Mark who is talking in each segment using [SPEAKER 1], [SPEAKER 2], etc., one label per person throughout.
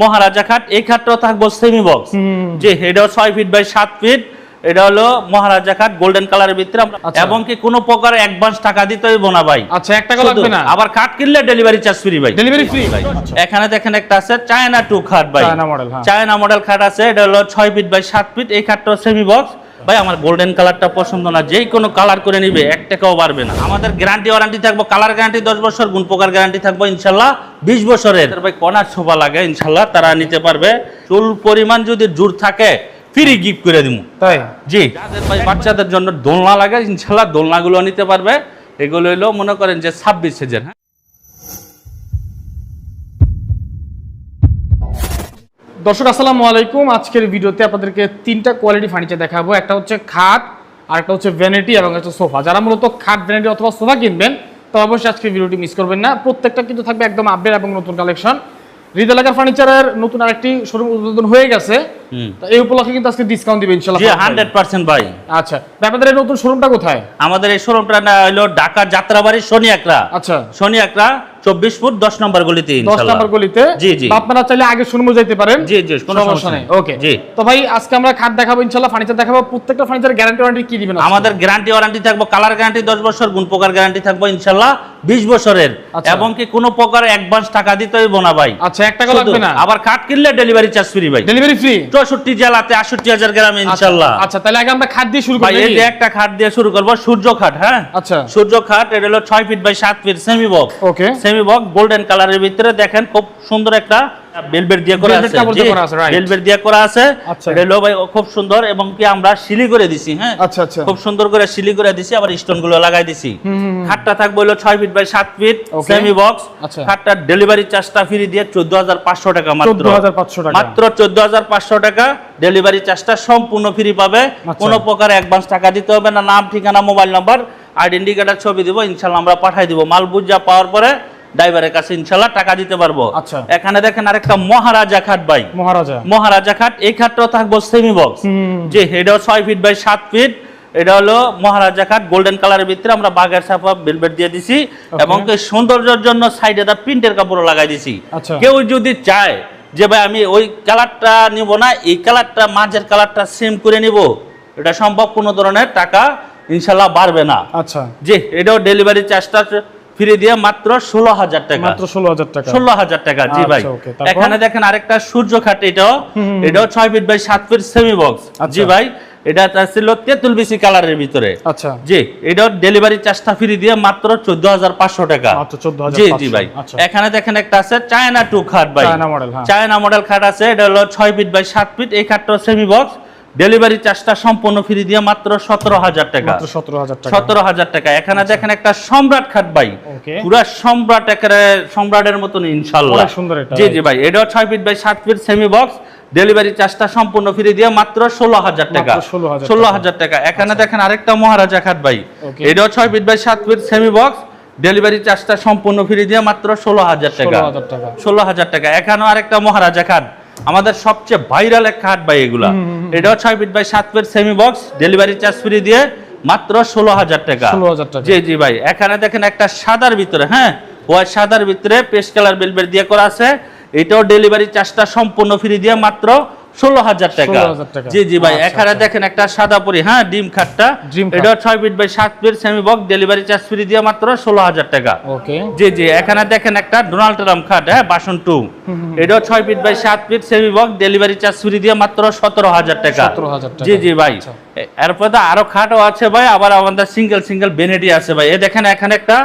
[SPEAKER 1] মহারাজা খাট এই খাটটাও থাকব সেমি বক্স যে এটাও ছয় ফিট বাই সাত ফিট এটা হলো মহারাজা খাট গোল্ডেন কালারের ভিতরে
[SPEAKER 2] আচ্ছা।
[SPEAKER 1] এবং কি কোনো প্রকার অ্যাডভান্স টাকা দিতে হবে না ভাই।
[SPEAKER 2] আচ্ছা এক টাকা লাগবে না?
[SPEAKER 1] আবার খাট কিনলে ডেলিভারি চার্জ ফ্রি ভাই।
[SPEAKER 2] ডেলিভারি ফ্রি
[SPEAKER 1] ভাই এখানে দেখেন একটা আছে চায়না টু খাট ভাই।
[SPEAKER 2] চায়না মডেল
[SPEAKER 1] চায়না মডেল খাট আছে এটা হলো ছয় ফিট বাই সাত ফিট এই খাটটা সেমি বক্স ভাই আমার গোল্ডেন কালারটা পছন্দ না। যেই কোনো কালার করে নিবে এক টাকাও পারবে না। আমাদের গ্যারান্টি ওয়ারান্টি থাকব কালার গ্যারান্টি দশ বছর গুণ প্রকার গ্যারান্টি থাকব ইনশাল্লাহ বিশ বছরের। ভাই কনার শোভা লাগে ইনশাল্লাহ তারা নিতে পারবে। চুল পরিমাণ যদি জোর থাকে ফ্রি গিফট করে দিব
[SPEAKER 2] তাই?
[SPEAKER 1] জি। ভাই বাচ্চাদের জন্য দোলনা লাগে ইনশাল্লাহ দোলনাগুলো নিতে পারবে। এগুলো হলো মনে করেন যে ছাব্বিশ সেজের হ্যাঁ?
[SPEAKER 2] দর্শক, আসসালামু আলাইকুম। আজকের ভিডিওতে আপনাদেরকে তিনটা কোয়ালিটি ফার্নিচার দেখাবো। একটা হচ্ছে খাট, আর একটা হচ্ছে ভ্যানিটি এবং একটা সোফা যারা মূলত খাট ভ্যানিটি অথবা সোফা কিনবেন তো অবশ্যই আজকের ভিডিওটি মিস করবেন না। প্রত্যেকটা কিন্তু থাকবে একদম আপডেট এবং নতুন কালেকশন হৃদয় এলাকার ফার্নিচারের নতুন আরেকটি শোরুম উদ্বোধন হয়ে গেছে। এই উপলক্ষে কিন্তু আজকে ডিসকাউন্ট দিবে ইনশাল্লাহ
[SPEAKER 1] জি হান্ড্রেড পার্সেন্ট ভাই।
[SPEAKER 2] আচ্ছা আপনাদের এই নতুন শোরুমটা কোথায়?
[SPEAKER 1] আমাদের এই শোরুমটা না হলো যাত্রাবাড়ি শনি
[SPEAKER 2] আচ্ছা।
[SPEAKER 1] শনি ফুট দশ নম্বর গলিতে।
[SPEAKER 2] নম্বর গলিতে?
[SPEAKER 1] জি জি।
[SPEAKER 2] আপনারা চাইলে আগে শোরুমে যাইতে পারেন।
[SPEAKER 1] জি জি কোনো সমস্যা নেই।
[SPEAKER 2] ওকে
[SPEAKER 1] জি।
[SPEAKER 2] তো ভাই আজকে আমরা খাট দেখাবো ফার্নিচার দেখাবো। প্রত্যেকটা ফার্নিচার গ্যারান্টি ওয়ারেন্টি কি দিবেন
[SPEAKER 1] আমাদের গ্যারান্টি ওয়ারেন্টি থাকব কালার গ্যারান্টি দশ বছর গুণ প্রকার গ্যারান্টি থাকব ইনশাল্লাহ বিশ বছরের।
[SPEAKER 2] আচ্ছা।
[SPEAKER 1] এবং কি কোনো প্রকার অ্যাডভান্স টাকা দিতে হইব না ভাই।
[SPEAKER 2] আচ্ছা এক টাকা
[SPEAKER 1] শুধু
[SPEAKER 2] লাগবে না?
[SPEAKER 1] আবার খাট কিনলে ডেলিভারি চার্জ ফ্রি ভাই।
[SPEAKER 2] ডেলিভারি ফ্রি
[SPEAKER 1] চৌষট্টি জেলাতে আটষট্টি হাজার গ্রামে ইনশাল্লাহ।
[SPEAKER 2] আচ্ছা তাহলে আগে আমরা খাট দিয়ে শুরু করি
[SPEAKER 1] এই যে একটা খাট দিয়ে শুরু করব সূর্য খাট হ্যাঁ?
[SPEAKER 2] আচ্ছা।
[SPEAKER 1] সূর্য খাট এটা হলো ছয় ফিট বাই সাত feet semi box
[SPEAKER 2] okay
[SPEAKER 1] semi বক গোল্ডেন কালারের ভিতরে দেখেন খুব সুন্দর একটা বেলবেট দিয়ে করা আছে।
[SPEAKER 2] কাপড় দিয়ে করা আছে, right.
[SPEAKER 1] বেলবেট দিয়ে করা আছে।
[SPEAKER 2] আচ্ছা।
[SPEAKER 1] ভাই খুব সুন্দর এবং কি আমরা সিলি করে দিছি হ্যাঁ?
[SPEAKER 2] আচ্ছা আচ্ছা।
[SPEAKER 1] খুব সুন্দর করে সিলি করে দিছি আবার স্টোনগুলো লাগাই দিছি। খাটটা থাকবে হলো ছয় ফিট বাই সাত ফিট সেমি বক্স। খাটটার ডেলিভারি চার্জটা ফ্রি দিয়ে চোদ্দ হাজার পাঁচশো টাকা মাত্র। মাত্র চোদ্দ হাজার পাঁচশো টাকা ডেলিভারি চার্জটা সম্পূর্ণ ফ্রি পাবে। কোনো প্রকার অ্যাডভান্স টাকা দিতে হবে না। নাম ঠিকানা মোবাইল নাম্বার আইডেন্টি কার্ডের ছবি দিব ইনশাল্লাহ আমরা পাঠাই দিব। মাল বুঝা পাওয়ার পরে ড্রাইভারের কাছে ইনশাল্লাহ টাকা দিতে পারব।
[SPEAKER 2] আচ্ছা।
[SPEAKER 1] এখানে দেখেন আরেকটা মহারাজা খাট ভাই।
[SPEAKER 2] মহারাজা।
[SPEAKER 1] মহারাজা খাট এই খাটটাও থাকব সেমি বক্স যে এটাও ছয় ফিট বাই সাত ফিট এটা হলো মহারাজা খাট গোল্ডেন কালারের ভিতরে আমরা বাগের সাফা বেলবেট দিয়ে দিছি এবং কি সৌন্দর্যের জন্য সাইডে দা প্রিন্টের কাপড় লাগাই দিছি।
[SPEAKER 2] আচ্ছা।
[SPEAKER 1] কেউ যদি চায় যে ভাই আমি ওই কালারটা নিব না এই কালারটা মাঝের কালারটা সেম করে নিব এটা সম্ভব কোনো ধরনের টাকা ইনশাল্লাহ বাড়বে না।
[SPEAKER 2] আচ্ছা।
[SPEAKER 1] যে এটাও ডেলিভারি চার্জটা ফ্রি দিয়ে মাত্র ষোলো হাজার টাকা।
[SPEAKER 2] মাত্র ষোলো হাজার টাকা।
[SPEAKER 1] ষোলো হাজার টাকা জি ভাই।
[SPEAKER 2] আচ্ছা, তারপর?
[SPEAKER 1] এখানে দেখেন আরেকটা সূর্য খাট এটাও। এটাও ছয় ফিট বাই সাত ফিট সেমি বক্স। জি ভাই এটা ছিল তেঁতুল কালারের ভিতরে।
[SPEAKER 2] আচ্ছা।
[SPEAKER 1] জি এটাও ডেলিভারি চার্জটা ফ্রি দিয়ে মাত্র চোদ্দ হাজার পাঁচশো টাকা।
[SPEAKER 2] মাত্র 14,500
[SPEAKER 1] জি জি ভাই।
[SPEAKER 2] আচ্ছা।
[SPEAKER 1] এখানে দেখেন একটা আছে চায়না টু খাট ভাই।
[SPEAKER 2] চায়না হ্যাঁ।
[SPEAKER 1] চায়না মডেল খাট আছে এটা হলো ছয় ফিট বাই সাত ফিট এই খাটটা সেমি বক্স ডেলিভারি চার্জটা সম্পূর্ণ ফ্রি দিয়ে মাত্র সতেরো হাজার টাকা।
[SPEAKER 2] সতেরো হাজার টাকা।
[SPEAKER 1] এখানে দেখেন একটা সম্রাট খাট ভাই। পুরা সম্রাট একেবারে সম্রাটের মতন ইনশাল্লাহ।
[SPEAKER 2] সুন্দর
[SPEAKER 1] জি জি ভাই। এটাও ছয় ফিট বাই সাত ফিট সেমি বক্স ডেলিভারি চার্জটা সম্পূর্ণ ফ্রি দিয়ে মাত্র ষোলো হাজার টাকা। ষোলো হাজার টাকা। এখানে দেখেন আরেকটা মহারাজা খাট ভাই। এটাও ছয় ফিট বাই সাত ফিট সেমি বক্স ডেলিভারি চার্জটা সম্পূর্ণ ফ্রি দিয়ে মাত্র ষোলো হাজার টাকা।
[SPEAKER 2] 16,000 টাকা।
[SPEAKER 1] ষোলো হাজার টাকা। এখানেও আরেকটা মহারাজা খাট। আমাদের সবচেয়ে ভাইরাল এক খাট ভাই এগুলা। এটাও ছয় ফিট বাই সাত feet semi box delivery charge free দিয়ে মাত্র ষোলো হাজার টাকা।
[SPEAKER 2] 16,000 টাকা।
[SPEAKER 1] জি জি ভাই এখানে দেখেন একটা সাদার ভিতরে হ্যাঁ? হোয়াইট সাদার ভিতরে পেস্ট কালার বেলবেট দিয়ে করা আছে। এটাও ডেলিভারি চার্জটা সম্পূর্ণ ফ্রি দিয়ে মাত্র ষোলো হাজার টাকা। জি জি ভাই
[SPEAKER 2] আচ্ছা,
[SPEAKER 1] এখানে
[SPEAKER 2] আচ্ছা।
[SPEAKER 1] দেখেন একটা সাদা পরি হ্যাঁ ডিম খাটটা।
[SPEAKER 2] খাট।
[SPEAKER 1] ছয় ফিট বাই সাত feet semi box delivery charge free দিয়ে মাত্র ষোলো হাজার টাকা। জি জি এখানে দেখেন একটা ডোনাল্ড ট্রাম্প খাট হ্যাঁ বাসন টু। এটাও ছয় ফিট বাই সাত feet semi box delivery charge free দিয়ে মাত্র সতেরো হাজার টাকা। জি জি ভাই।
[SPEAKER 2] আচ্ছা।
[SPEAKER 1] এরপরে তো আরও খাটও আছে ভাই আবার আমাদের সিঙ্গেল সিঙ্গেল বেনেটি আছে ভাই। এ দেখেন এখানে একটা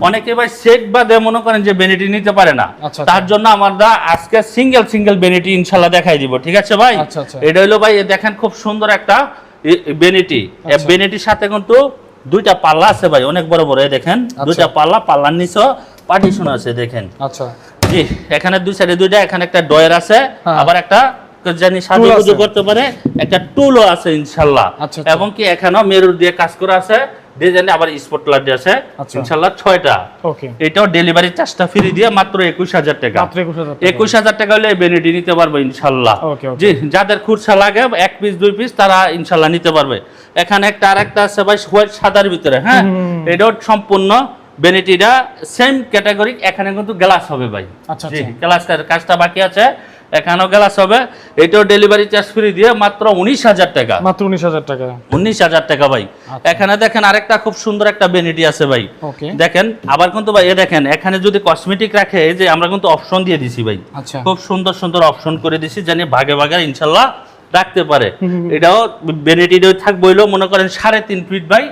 [SPEAKER 1] অনেকে ভাই সেট বাদে মনে করেন যে বেনিটি নিতে পারে না
[SPEAKER 2] আচ্ছা,
[SPEAKER 1] তার জন্য আমরা আজকে সিঙ্গেল সিঙ্গেল বেনিটি ইনশাল্লাহ দেখাই দিব ঠিক আছে ভাই
[SPEAKER 2] আচ্ছা, আচ্ছা।
[SPEAKER 1] এটা হলো ভাই দেখেন খুব সুন্দর একটা বেনিটি
[SPEAKER 2] আচ্ছা।
[SPEAKER 1] বেনেটির সাথে কিন্তু দুইটা পাল্লা আছে ভাই অনেক বড় বড় দেখেন
[SPEAKER 2] আচ্ছা।
[SPEAKER 1] দুইটা পাল্লা পাল্লার নিচেও পার্টিশন আছে দেখেন
[SPEAKER 2] আচ্ছা
[SPEAKER 1] জি এখানে দুই সাইডে দুইটা এখানে একটা ডয়ার আছে
[SPEAKER 2] হ্যাঁ।
[SPEAKER 1] আবার একটা জানি সাজু। করতে পারে একটা টুলও আছে ইনশাল্লাহ
[SPEAKER 2] আচ্ছা, আচ্ছা।
[SPEAKER 1] এবং কি এখানেও মেরুর দিয়ে কাজ করা আছে ডিজাইনে আবার স্পট লাইট আছে
[SPEAKER 2] আচ্ছা। ওকে
[SPEAKER 1] এটাও ডেলিভারি চার্জটা ফ্রি দিয়ে মাত্র একুশ হাজার টাকা
[SPEAKER 2] মাত্র টাকা।
[SPEAKER 1] হলে বেনিটি নিতে পারবে. জি যাদের খুচরা লাগে এক পিস দুই পিস তারা ইনশাল্লাহ নিতে পারবে এখানে একটা আরেকটা আছে ভাই হোয়াইট সাদার ভিতরে হ্যাঁ। এটাও সম্পূর্ণ বেনিটিটা সেম ক্যাটাগরি এখানে কিন্তু গ্লাস হবে ভাই
[SPEAKER 2] আচ্ছা,
[SPEAKER 1] জি
[SPEAKER 2] আচ্ছা।
[SPEAKER 1] কাজটা বাকি আছে এখানেও গ্লাস হবে। এটাও ডেলিভারি চার্জ ফ্রি দিয়ে মাত্র উনিশ হাজার টাকা।
[SPEAKER 2] মাত্র উনিশ হাজার টাকা।
[SPEAKER 1] উনিশ হাজার টাকা ভাই। এখানে দেখেন আরেকটা খুব সুন্দর একটা বেনিটি আছে ভাই। দেখেন আবার কিন্তু ভাই এ দেখেন এখানে যদি কসমেটিক রাখে এই যে আমরা কিন্তু অপশন দিয়ে দিছি ভাই।
[SPEAKER 2] আচ্ছা।
[SPEAKER 1] খুব সুন্দর সুন্দর অপশন করে দিছি জানি ভাগে ভাগে ইনশাল্লাহ রাখতে পারে। এটাও বেনিটিও থাকবে হইল মনে করেন সাড়ে তিন ফিট ভাই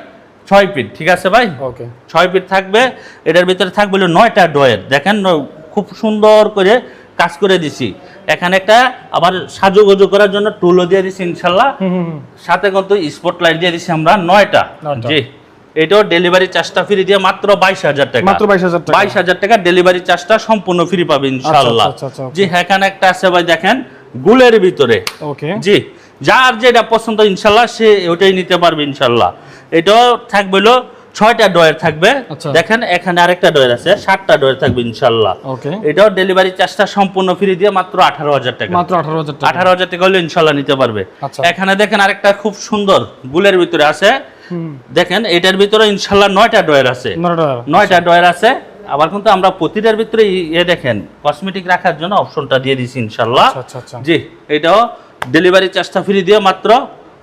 [SPEAKER 1] ছয় ফিট ঠিক আছে ভাই?
[SPEAKER 2] ওকে।
[SPEAKER 1] ছয় ফিট থাকবে এটার ভিতরে থাকবে নয়টা ডয়ের দেখেন খুব সুন্দর করে কাজ করে দিছি। এখানে একটা আবার সাজুগুজু করার জন্য টুলও দিয়ে দিছি ইনশাল্লাহ। সাথে কিন্তু স্পট লাইট দিয়ে দিছি আমরা নয়টা। জি। এটাও ডেলিভারি চার্জটা ফ্রি দিয়ে মাত্র বাইশ হাজার টাকা।
[SPEAKER 2] মাত্র বাইশ হাজার টাকা।
[SPEAKER 1] বাইশ হাজার টাকা ডেলিভারি চার্জটা সম্পূর্ণ ফ্রি পাবে ইনশাল্লাহ
[SPEAKER 2] আচ্ছা, আচ্ছা, আচ্ছা,
[SPEAKER 1] জি হ্যাঁ, এখানে একটা আছে ভাই দেখেন গুলের ভিতরে।
[SPEAKER 2] ওকে।
[SPEAKER 1] জি যার যেটা পছন্দ ইনশাল্লাহ সে ওটাই নিতে পারবে ইনশাল্লাহ। এটাও থাকবে ছয়টা ডয়ের থাকবে।
[SPEAKER 2] আচ্ছা।
[SPEAKER 1] দেখেন এখানে আরেকটা ডয়ের আছে সাতটা ডয়ের থাকবে ইনশাল্লাহ। এটাও ডেলিভারি চার্জটা সম্পূর্ণ ফ্রি দিয়ে মাত্র আঠারো হাজার টাকা।
[SPEAKER 2] মাত্র আঠারো হাজার টাকা।
[SPEAKER 1] আঠারো হাজার টাকা হলে ইনশাল্লাহ নিতে পারবে।
[SPEAKER 2] আচ্ছা।
[SPEAKER 1] এখানে দেখেন আরেকটা খুব সুন্দর গুলের ভিতরে আছে। দেখেন এটার ভিতরে ইনশাল্লাহ নয়টা ডয়ের আছে।
[SPEAKER 2] নয়টা
[SPEAKER 1] ডয়ের আছে। আবার কিন্তু আমরা প্রতিটার ভিতরে ইয়ে দেখেন কসমেটিক রাখার জন্য অপশনটা দিয়ে দিছি ইনশাল্লাহ।
[SPEAKER 2] আচ্ছা
[SPEAKER 1] জি এটাও ডেলিভারি চার্জটা ফ্রি দিয়ে মাত্র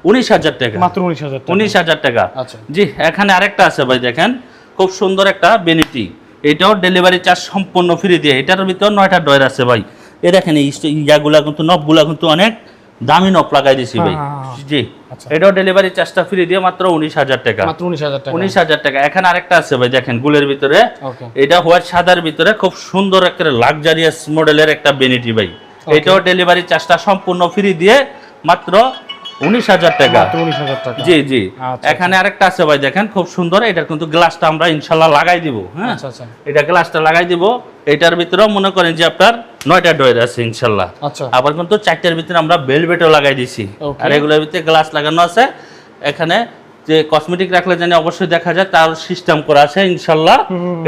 [SPEAKER 1] উনিশ হাজার টাকা।
[SPEAKER 2] মাত্র উনিশ হাজার টাকা।
[SPEAKER 1] উনিশ হাজার টাকা।
[SPEAKER 2] আচ্ছা।
[SPEAKER 1] জি এখানে আরেকটা আছে ভাই দেখেন। খুব সুন্দর একটা বেনিটি এটাও ডেলিভারি চার্জ সম্পূর্ণ ফ্রি দিয়ে। এটার ভিতর নয়টা ডয়ের আছে ভাই। এ দেখেন ইয়াগুলা কিন্তু নবগুলা কিন্তু অনেক দামি নব লাগাই দিছি ভাই।
[SPEAKER 2] হ্যাঁ, হ্যাঁ, হ্যাঁ।
[SPEAKER 1] জি।
[SPEAKER 2] আচ্ছা।
[SPEAKER 1] এটাও ডেলিভারি চার্জটা ফ্রি দিয়ে মাত্র উনিশ হাজার টাকা।
[SPEAKER 2] মাত্র উনিশ হাজার টাকা।
[SPEAKER 1] উনিশ হাজার টাকা। এখানে আরেকটা আছে ভাই দেখেন গুলের ভিতরে। এটা হোয়াইট সাদার ভিতরে খুব সুন্দর একটা লাক্সারিয়াস মডেলের একটা বেনিটি ভাই। এটাও ডেলিভারি চার্জটা সম্পূর্ণ ফ্রি দিয়ে মাত্র উনিশ হাজার টাকা।
[SPEAKER 2] উনিশ হাজার টাকা।
[SPEAKER 1] জি জি।
[SPEAKER 2] আচ্ছা,
[SPEAKER 1] এখানে আরেকটা আছে ভাই দেখেন খুব সুন্দর। এটার কিন্তু গ্লাসটা আমরা ইনশাল্লাহ লাগাই দিব হ্যাঁ?
[SPEAKER 2] আচ্ছা আচ্ছা।
[SPEAKER 1] এটা গ্লাসটা লাগাই দিব। এটার ভিতরেও মনে করেন যে আপনার নয়টা ডয়ের আছে ইনশাল্লাহ।
[SPEAKER 2] আচ্ছা।
[SPEAKER 1] আবার কিন্তু চারটার ভিতরে আমরা বেলভেটও লাগাই দিছি. আর এগুলোর ভিতরে গ্লাস লাগানো আছে। এখানে যে কসমেটিক রাখলে জানি অবশ্যই দেখা যায় তার সিস্টেম করা আছে ইনশাল্লাহ।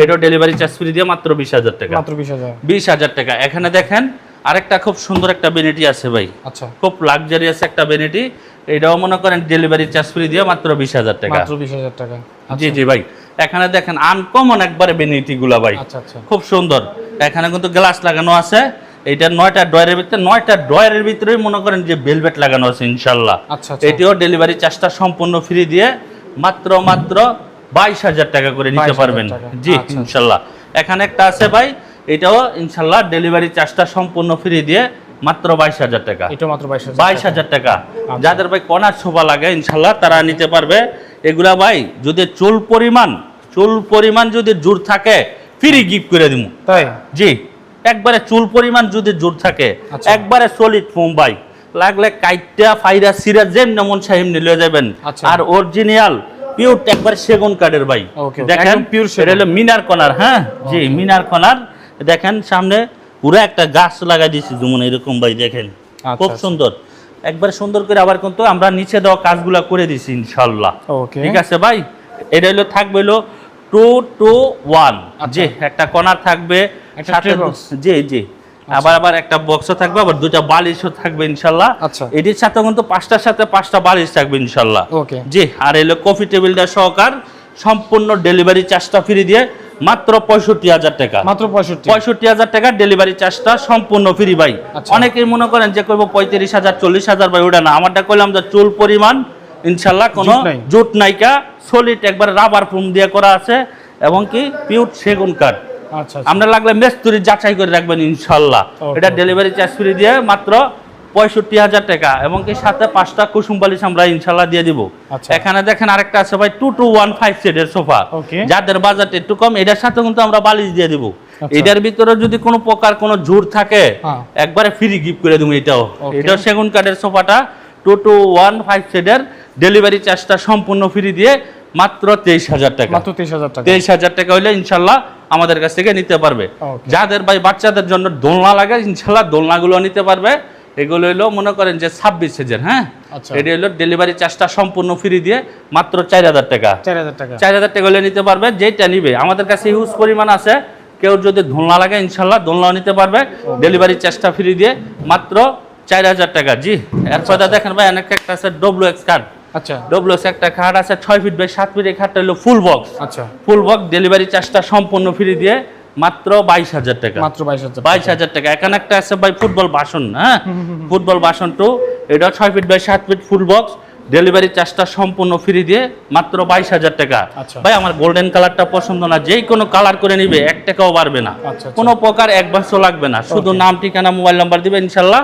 [SPEAKER 1] এটাও ডেলিভারি চার্জ ফ্রি দিয়ে মাত্র বিশ হাজার টাকা।
[SPEAKER 2] মাত্র বিশ হাজার।
[SPEAKER 1] বিশ হাজার টাকা। এখানে দেখেন আরেকটা খুব সুন্দর একটা বেনিটি আছে ভাই।
[SPEAKER 2] আচ্ছা।
[SPEAKER 1] খুব লাক্সারিয়াস একটা বেনিটি এটাও মনে করেন ডেলিভারি চার্জ ফ্রি দিয়ে মাত্র বিশ হাজার টাকা।
[SPEAKER 2] মাত্র বিশ হাজার টাকা।
[SPEAKER 1] জি জি ভাই। এখানে দেখেন আনকমন একবারে বেনিটি গুলা ভাই।
[SPEAKER 2] আচ্ছা আচ্ছা।
[SPEAKER 1] খুব সুন্দর। এখানে কিন্তু গ্লাস লাগানো আছে। এটা নয়টা ড্রয়ারের ভিতরে নয়টা ড্রয়ারের ভিতরে মনে করেন যে বেলভেট লাগানো আছে ইনশাল্লাহ।
[SPEAKER 2] আচ্ছা আচ্ছা।
[SPEAKER 1] এটিও ডেলিভারি চার্জটা সম্পূর্ণ ফ্রি দিয়ে মাত্র মাত্র বাইশ হাজার টাকা করে নিতে পারবেন। জি
[SPEAKER 2] আচ্ছা।
[SPEAKER 1] ইনশাল্লাহ। এখানে একটা আছে ভাই। এটাও ইনশাল্লাহ ডেলিভারি চার্জটা সম্পূর্ণ ফ্রি দিয়ে মাত্র বাইশ হাজার টাকা।
[SPEAKER 2] এটা মাত্র বাইশ হাজার
[SPEAKER 1] টাকা।
[SPEAKER 2] আচ্ছা।
[SPEAKER 1] যাদের ভাই কনার শোভা লাগে ইনশাল্লাহ তারা নিতে পারবে। এগুলা ভাই যদি চুল পরিমাণ চুল পরিমাণ যদি জোর থাকে ফ্রি গিফট করে দিব
[SPEAKER 2] তাই?
[SPEAKER 1] জি। একবারে চুল পরিমাণ যদি জোর থাকে
[SPEAKER 2] আচ্ছা।
[SPEAKER 1] একবারে সলিড ফোম ভাই। লাগলে কাইটা ফাইরা সিরা যেম নমন সাহেব নিয়ে যাবেন।
[SPEAKER 2] আচ্ছা।
[SPEAKER 1] আর অরিজিনাল পিওর একবারে সেগুন কাঠের ভাই। দেখেন
[SPEAKER 2] সেগুন।
[SPEAKER 1] এটা হলো মিনার কনার হ্যাঁ? জি মিনার কনার দেখেন সামনে পুরো একটা গাছ লাগাই দিয়েছি যেমন এরকম ভাই দেখেন।
[SPEAKER 2] আচ্ছা,
[SPEAKER 1] খুব
[SPEAKER 2] আচ্ছা।
[SPEAKER 1] সুন্দর। একবার সুন্দর করে আবার কিন্তু আমরা নিচে দেওয়া কাজগুলো করে দিছি ইনশাল্লাহ ঠিক আছে ভাই? এটা হলো থাকবে হলো টু টু ওয়ান জি একটা কর্নার থাকবে
[SPEAKER 2] আচ্ছা।
[SPEAKER 1] জি জি। আবার আবার একটা বক্সও থাকবে আবার দুটা বালিশও থাকবে ইনশাল্লাহ
[SPEAKER 2] আচ্ছা।
[SPEAKER 1] এটির সাথে কিন্তু পাঁচটার সাথে পাঁচটা বালিশ থাকবে ইনশাল্লাহ
[SPEAKER 2] ওকে
[SPEAKER 1] জি আর এলো কফি টেবিলটা সহকার সম্পূর্ণ ডেলিভারি চার্জটা ফ্রি দিয়ে মাত্র পঁয়ষট্টি হাজার টাকা।
[SPEAKER 2] মাত্র পঁয়ষট্টি।
[SPEAKER 1] পঁয়ষট্টি হাজার টাকা ডেলিভারি চার্জটা সম্পূর্ণ ফ্রি ভাই।
[SPEAKER 2] আচ্ছা।
[SPEAKER 1] অনেকেই মনে করেন যে কইব পঁয়ত্রিশ হাজার চল্লিশ হাজার ভাই ওটা না। আমারটা কইলাম যে চুল পরিমাণ ইনশাল্লাহ কোনো
[SPEAKER 2] জুট
[SPEAKER 1] নাইকা সলিড একবার রাবার ফোম দিয়ে করা আছে এবং কি পিউট সেগুন কাঠ।
[SPEAKER 2] আচ্ছা আচ্ছা।
[SPEAKER 1] আমরা লাগলে মেস্তুরি যাচাই করে রাখবেন ইনশাল্লাহ। এটা ডেলিভারি চার্জ ফ্রি দিয়ে মাত্র পঁয়ষট্টি হাজার টাকা এবং কি সাথে পাঁচটা কুসুম বালিশ আমরা ইনশাল্লাহ দিয়ে দিব।
[SPEAKER 2] আচ্ছা।
[SPEAKER 1] এখানে দেখেন আরেকটা আছে ভাই টু টু ওয়ান ফাইভ সিটের সোফা। যাদের বাজেট একটু কম এটার সাথে কিন্তু আমরা বালিশ দিয়ে দিব।
[SPEAKER 2] আচ্ছা।
[SPEAKER 1] এটার ভিতরে যদি কোনো প্রকার কোনো ঝুর থাকে
[SPEAKER 2] হ্যাঁ।
[SPEAKER 1] একবারে ফ্রি গিফট করে দেবো এটাও. এটাও সেগুন কাঠের সোফাটা টু টু ওয়ান ফাইভ সিটের ডেলিভারি চার্জটা সম্পূর্ণ ফ্রি দিয়ে মাত্র তেইশ হাজার টাকা।
[SPEAKER 2] মাত্র তেইশ হাজার টাকা।
[SPEAKER 1] তেইশ হাজার টাকা হলে ইনশাল্লাহ আমাদের কাছ থেকে নিতে পারবে। যাদের ভাই বাচ্চাদের জন্য দোলনা লাগে ইনশাল্লাহ দোলনাগুলো নিতে পারবে। এগুলো হলো মনে করেন যে ছাব্বিশ হাজার হ্যাঁ?
[SPEAKER 2] আচ্ছা।
[SPEAKER 1] এটা হলো ডেলিভারি চার্জটা সম্পূর্ণ ফ্রি দিয়ে মাত্র চার হাজার টাকা।
[SPEAKER 2] চার হাজার টাকা।
[SPEAKER 1] চার হাজার টাকা হলে নিতে পারবে যেটা নিবে। আমাদের কাছে হিউজ পরিমাণ আছে। কেউ যদি দোলনা লাগে ইনশাল্লাহ দোলনাও নিতে পারবে। ডেলিভারি চার্জটা ফ্রি দিয়ে মাত্র চার হাজার টাকা। জি এরপর দেখেন ভাই অনেক একটা আছে ডব্লিউ এক্স কার্ড
[SPEAKER 2] আচ্ছা।
[SPEAKER 1] ডব্লিউ এক্স একটা খাট আছে ছয় ফিট বাই সাত ফিট এই খাটটা হলো ফুল বক্স
[SPEAKER 2] আচ্ছা।
[SPEAKER 1] ফুল বক্স ডেলিভারি চার্জটা সম্পূর্ণ ফ্রি দিয়ে মাত্র বাইশ হাজার টাকা।
[SPEAKER 2] মাত্র বাইশ হাজার
[SPEAKER 1] বাইশ হাজার টাকা। এখানে একটা আছে ভাই ফুটবল বাসন হ্যাঁ? ফুটবল বাসন টু এটা ছয় ফিট বাই সাত ফিট ফুল বক্স ডেলিভারি চার্জটা সম্পূর্ণ ফ্রি দিয়ে মাত্র বাইশ হাজার টাকা।
[SPEAKER 2] আচ্ছা।
[SPEAKER 1] ভাই আমার গোল্ডেন কালারটা পছন্দ না। যেই কোনো কালার করে নিবে এক টাকাও বাড়বে না।
[SPEAKER 2] আচ্ছা, আচ্ছা।
[SPEAKER 1] কোনো প্রকার অ্যাডভান্সও লাগবে না। শুধু নাম ঠিকানা মোবাইল নাম্বার দিবে ইনশাল্লাহ।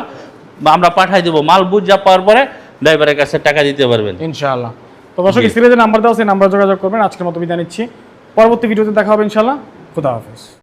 [SPEAKER 1] বা আমরা পাঠাই দেবো। মাল বুঝা পাওয়ার পরে ড্রাইভারের কাছে টাকা দিতে পারবেন।
[SPEAKER 2] ইনশাল্লাহ তো দর্শক স্ক্রিনে নাম্বার দেওয়া সেই নাম্বার যোগাযোগ করবেন। আজকের মতো বিদায় নিচ্ছি। পরবর্তী ভিডিওতে দেখা হবে ইনশাআল্লাহ। খুদা হাফেজ।